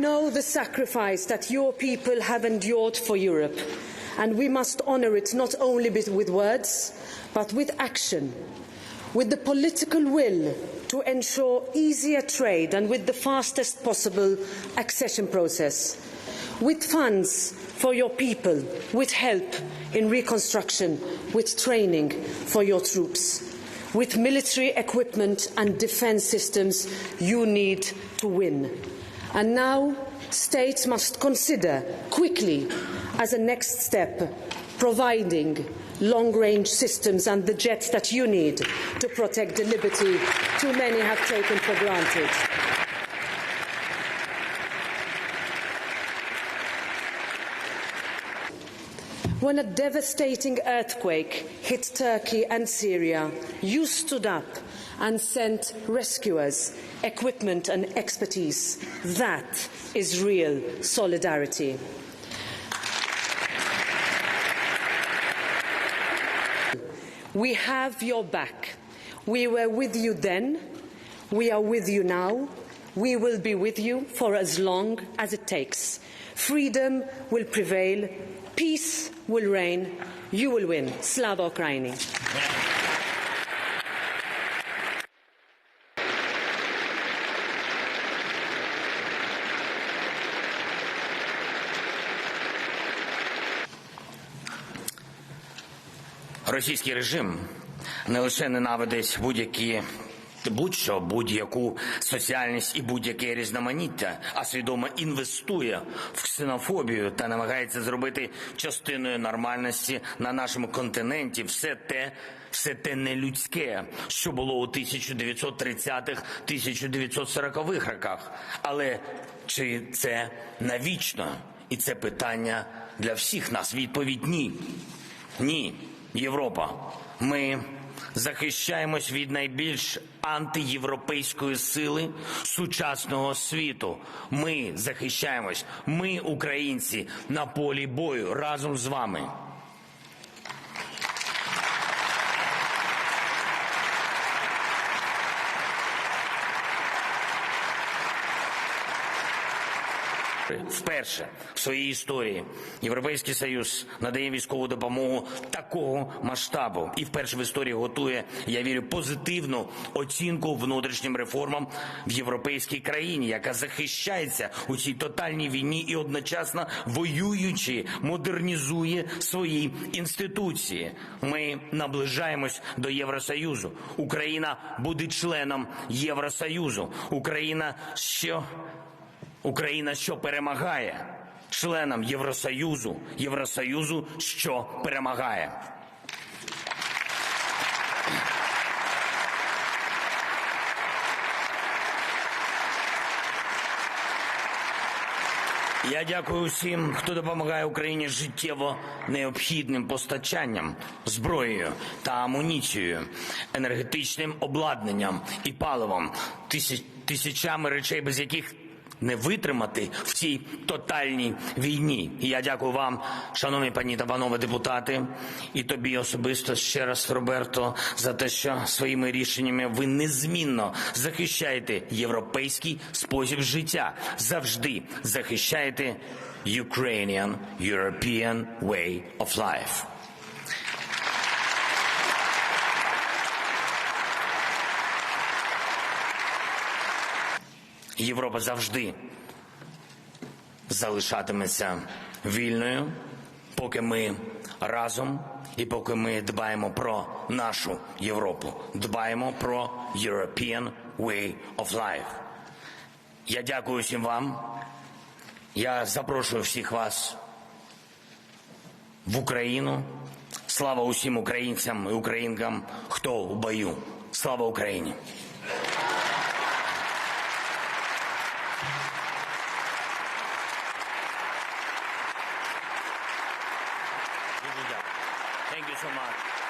know the sacrifice that your people have endured for Europe, and we must honour it not only with words, but with action, with the political will to ensure easier trade and with the fastest possible accession process, with funds for your people, with help in reconstruction, with training for your troops with military equipment and defence systems you need to win. And now states must consider quickly, as a next step, providing long range systems and the jets that you need to protect the liberty too many have taken for granted. When a devastating earthquake hit Turkey and Syria, you stood up and sent rescuers, equipment, and expertise. That is real solidarity. We have your back. We were with you then. We are with you now. We will be with you for as long as it takes. Freedom will prevail. Peace will reign. You will win. Slava Ukraini. Російський режим не лише ненавидить будь-які будь-що, будь-яку соціальність і будь-яке різноманіття, а свідомо інвестує в ксенофобію та намагається зробити частиною нормальності на нашому континенті все те, все те нелюдське, що було у 1930-х, 1940-х роках. Але чи це навічно? І це питання для всіх нас. Відповідь ні. Ні, Європа. Ми захищаємось від найбільш антиєвропейської сили сучасного світу. Ми захищаємось. Ми, українці, на полі бою разом з вами. Вперше в своїй історії Європейський Союз надає військову допомогу такого масштабу і вперше в історії готує, я вірю, позитивну оцінку внутрішнім реформам в європейській країні, яка захищається у цій тотальній війні і одночасно воюючи, модернізує свої інституції. Ми наближаємось до Євросоюзу. Україна буде членом Євросоюзу. Україна що Україна, що перемагає, членом Євросоюзу, Євросоюзу, що перемагає. Я дякую усім, хто допомагає Україні життєво необхідним постачанням, зброєю та амуніцією, енергетичним обладнанням і паливом, тисяч, тисячами речей, без яких не витримати в цій тотальній війні. І я дякую вам, шановні пані та панове депутати, і тобі особисто ще раз, Роберто, за те, що своїми рішеннями ви незмінно захищаєте європейський спосіб життя, завжди захищаєте Ukrainian, European way of life. Європа завжди залишатиметься вільною, поки ми разом і поки ми дбаємо про нашу Європу, дбаємо про European way of life. Я дякую всім вам. Я запрошую всіх вас в Україну. Слава усім українцям і українкам, хто у бою. Слава Україні! Thank you so much.